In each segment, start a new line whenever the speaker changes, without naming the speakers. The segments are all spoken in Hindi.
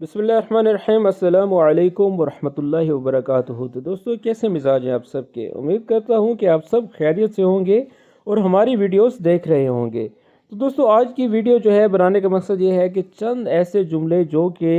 बसमीम अल्लाम वरहमल वबरक तो दोस्तों, कैसे मिजाज हैं आप सबके? उम्मीद करता हूँ कि आप सब खैरियत से होंगे और हमारी वीडियोस देख रहे होंगे। तो दोस्तों, आज की वीडियो जो है, बनाने का मकसद ये है कि चंद ऐसे जुमले जो कि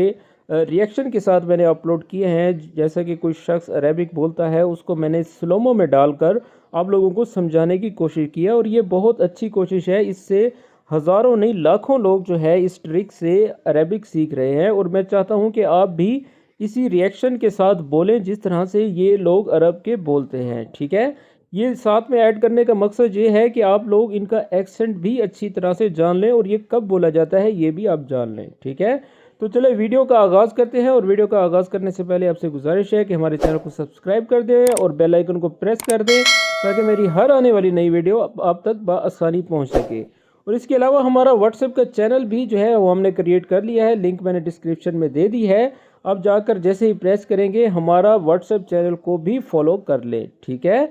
रिएक्शन के साथ मैंने अपलोड किए हैं। जैसा कि कोई शख्स अरेबिक बोलता है, उसको मैंने स्लोमो में डालकर आप लोगों को समझाने की कोशिश की है और ये बहुत अच्छी कोशिश है। इससे हज़ारों नहीं, लाखों लोग जो है इस ट्रिक से अरेबिक सीख रहे हैं और मैं चाहता हूँ कि आप भी इसी रिएक्शन के साथ बोलें जिस तरह से ये लोग अरब के बोलते हैं, ठीक है? ये साथ में ऐड करने का मकसद ये है कि आप लोग इनका एक्सेंट भी अच्छी तरह से जान लें और ये कब बोला जाता है ये भी आप जान लें, ठीक है? तो चले वीडियो का आगाज़ करते हैं और वीडियो का आगाज़ करने से पहले आपसे गुजारिश है कि हमारे चैनल को सब्सक्राइब कर दें और बेल आइकन को प्रेस कर दें ताकि मेरी हर आने वाली नई वीडियो आप तक बसानी पहुँच सके। और इसके अलावा हमारा व्हाट्सएप का चैनल भी जो है वो हमने क्रिएट कर लिया है। लिंक मैंने डिस्क्रिप्शन में दे दी है। अब जाकर जैसे ही प्रेस करेंगे हमारा व्हाट्सएप चैनल को भी फॉलो कर ले ठीक है?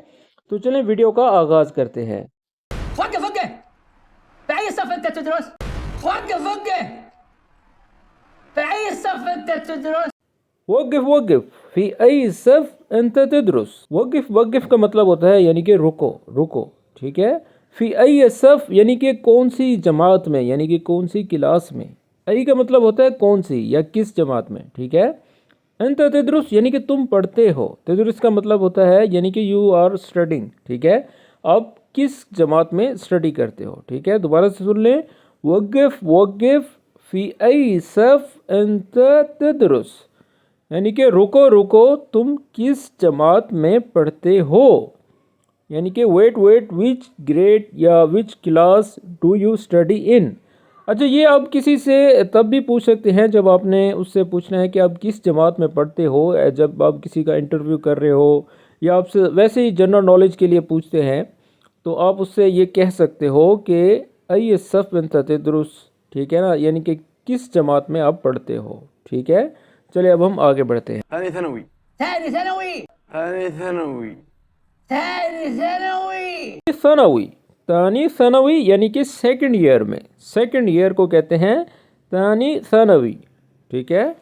तो चलें वीडियो का आगाज़ करते हैं। वक़िफ़ वक़िफ़ फ़ी सफ़ अंत तदरुस। वक़िफ़ वक़िफ़ का मतलब होता है यानी कि रुको रुको ठीक है? फ़ी आई सफ़, यानी कि कौन सी जमात में, यानी कि कौन सी क्लास में? आई का मतलब होता है कौन सी या किस जमात में, ठीक है? अंत तदरुस, यानी कि तुम पढ़ते हो। तदरुस का मतलब होता है, यानी कि यू आर स्टडिंग ठीक है? अब किस जमात में स्टडी करते हो, ठीक है? दोबारा से सुन लें। वक़ वक़ फ़ी आई सफ़, अंत तदरुस। यानी कि रुको रुको, तुम किस जमात में पढ़ते हो? यानी कि वेट वेट विच ग्रेड या which class do you study in अच्छा ये आप किसी से तब भी पूछ सकते हैं जब आपने उससे पूछना है कि आप किस जमात में पढ़ते हो जब आप किसी का इंटरव्यू कर रहे हो या आपसे वैसे ही जनरल नॉलेज के लिए पूछते हैं तो आप उससे ये कह सकते हो कि अय सफ़ बिन दुरुस्त ठीक है ना? यानी कि किस जमात में आप पढ़ते हो ठीक है? चलिए अब हम आगे बढ़ते हैं। सनावी तानी सनावी यानी कि सेकंड ईयर में। सेकंड ईयर को कहते हैं तानी सनावी ठीक है?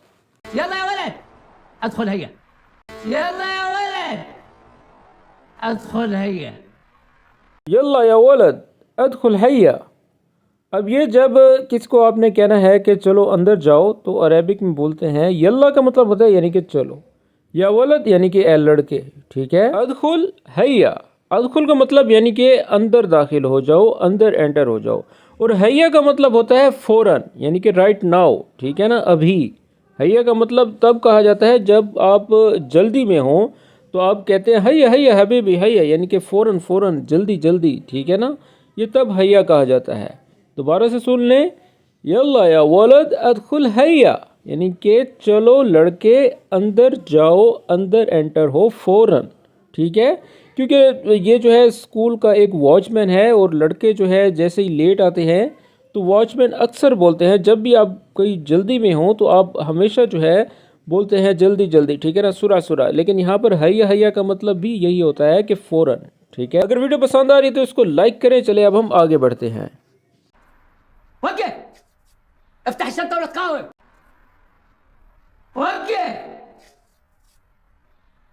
यल्ला या वलद अदखुल हैया अब ये जब किसको आपने कहना है कि चलो अंदर जाओ तो अरेबिक में बोलते हैं यल्ला का मतलब होता है यानी कि चलो। या वलद यानी कि ए लड़के, ठीक है? अदखुल हैया। अदखुल का मतलब यानी कि अंदर दाखिल हो जाओ, अंदर एंटर हो जाओ। और हैया का मतलब होता है फ़ौरन, यानी कि राइट नाउ ठीक है ना, अभी। हैया का मतलब तब कहा जाता है जब आप जल्दी में हो तो आप कहते हैं हैया हैया, हबीबी, हैया, यानी कि फ़ौरन फ़ौरन, जल्दी जल्दी, ठीक है ना? ये तब हैया कहा जाता है। दोबारा से सुन लें। यल्ला या वलद अदखुल हैया। यानी कि चलो लड़के अंदर जाओ, अंदर एंटर हो फ़ौरन ठीक है? क्योंकि ये जो है स्कूल का एक वॉचमैन है और लड़के जो है जैसे ही लेट आते हैं तो वॉचमैन अक्सर बोलते हैं, जब भी आप कोई जल्दी में हो तो आप हमेशा जो है बोलते हैं जल्दी जल्दी, ठीक है ना? सुरा सुरा। लेकिन यहाँ पर हैया हैया का मतलब भी यही होता है कि फ़ौरन ठीक है? अगर वीडियो पसंद आ रही है तो इसको लाइक करें। चले, अब हम आगे बढ़ते हैं?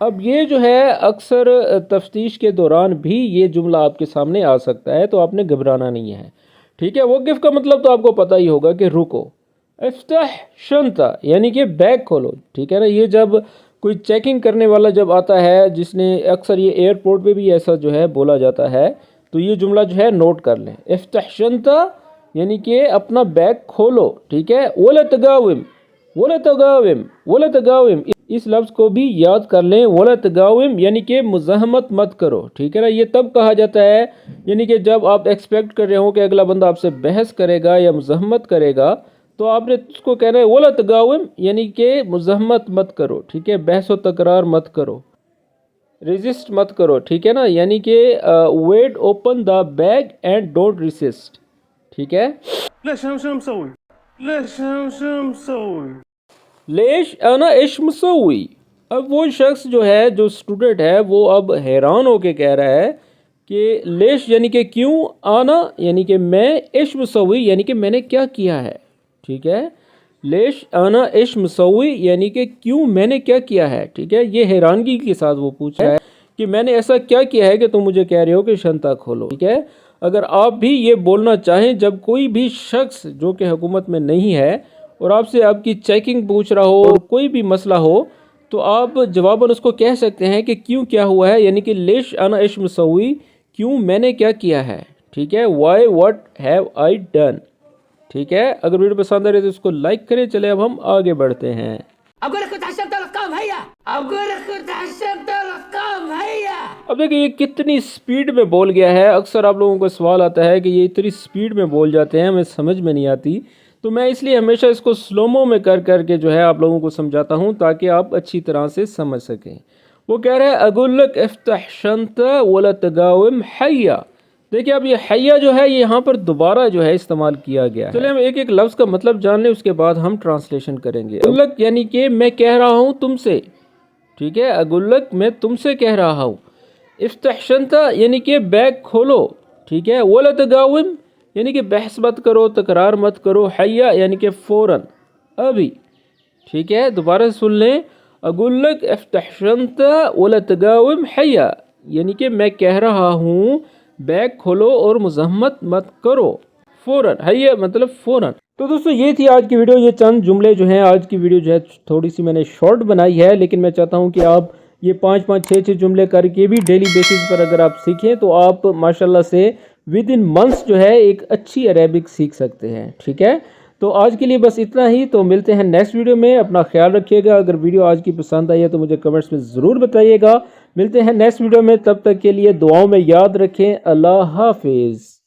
अब ये जो है अक्सर तफ्तीश के दौरान भी ये जुमला आपके सामने आ सकता है तो आपने घबराना नहीं है ठीक है वक़ का मतलब तो आपको पता ही होगा कि रुको इफ्ताह शंता यानी कि बैग खोलो ठीक है ना ये जब कोई चेकिंग करने वाला जब आता है जिसने अक्सर ये एयरपोर्ट पे भी ऐसा जो है बोला जाता है तो ये जुमला जो है नोट कर लें इफ्ताह शंता यानी कि अपना बैग खोलो, ठीक है? वोला तगाविम वोला तगाविम वोला तगाविम इस लफ्ज़ को भी याद कर लें वोला तगाविम यानी कि मुजहमत मत करो, ठीक है ना? ये तब कहा जाता है, यानी कि जब आप एक्सपेक्ट कर रहे हो कि अगला बंदा आपसे बहस करेगा या मुजहमत करेगा तो आपने उसको कहना है वोला तगाविम यानी कि मुजहमत मत करो, ठीक है? बहस व तकरार मत करो। रेजिस्ट मत करो, ठीक है ना? यानी कि wait open the bag and don't resist ठीक है? लेश अना इश्मसोई अब वो शख्स जो है जो स्टूडेंट है वो अब हैरान होके कह रहा है कि लेश यानी कि क्यों आना यानी कि मैं इश मसवी यानी कि मैंने क्या किया है? ठीक है? लेश आना इश मसवी यानी कि क्यों मैंने क्या किया है? ठीक है? ये हैरानगी के साथ वो पूछ रहा है कि मैंने ऐसा क्या किया है कि तुम मुझे कह रहे हो कि शंता खोलो। ठीक है? अगर आप भी ये बोलना चाहें, जब कोई भी शख्स जो कि हुकूमत में नहीं है और आपसे आपकी चेकिंग पूछ रहा हो, कोई भी मसला हो तो आप जवाबन उसको कह सकते हैं कि क्यों क्या हुआ है? यानी कि लेश आना इश्म मसवी क्यों मैंने क्या किया है? ठीक है? Why what have I done ठीक है? अगर वीडियो पसंद आ रही है तो इसको लाइक करें। चले, अब हम आगे बढ़ते हैं। अब देखिए, ये कितनी स्पीड में बोल गया है। अक्सर आप लोगों को सवाल आता है कि ये इतनी स्पीड में बोल जाते हैं, हमें समझ में नहीं आती। तो मैं इसलिए हमेशा इसको स्लोमो में कर कर के जो है आप लोगों को समझाता हूँ, ताकि आप अच्छी तरह से समझ सकें। वो कह रहे हैं, अगुल्लक इफ्तशंत वलतगावम हैया। देखिए, अब ये हैया जो है, ये यहाँ पर दोबारा जो है इस्तेमाल किया गया चलिए, हम एक एक लफ्ज़ का मतलब जान लें, उसके बाद हम ट्रांसलेशन करेंगे। अगुल्लक यानी कि मैं कह रहा हूँ तुमसे। ठीक है? अगुल्लक, मैं तुमसे कह रहा हूँ। इफ्तशंता यानी कि बैग खोलो। ठीक है? वलतगावम यानी कि बहस मत करो, तकरार मत करो, हैया यानी कि फ़ौरन। अभी। ठीक है? दोबारा सुन लें। अगुल्लक इफ्तशंत वलतगावम हैया यानी कि मैं कह रहा हूँ बैग खोलो और मजम्मत मत करो। फ़ौरन हैया मतलब फ़ौरन। तो दोस्तों, ये थी आज की वीडियो, ये चंद जुमले जो हैं, आज की वीडियो जो है थोड़ी सी मैंने शॉर्ट बनाई है, लेकिन मैं चाहता हूँ कि आप ये पाँच पाँच छः छः जुमले करके भी डेली बेसिस पर अगर आप सीखें तो आप माशाल्लाह से विद इन मंथ्स जो है, एक अच्छी अरेबिक सीख सकते हैं, ठीक है? तो आज के लिए बस इतना ही तो मिलते हैं नेक्स्ट वीडियो में। अपना ख्याल रखिएगा, अगर वीडियो आज की पसंद आई है तो मुझे कमेंट्स में ज़रूर बताइएगा। मिलते हैं नेक्स्ट वीडियो में, तब तक के लिए दुआओं में याद रखें। अल्लाह हाफिज़।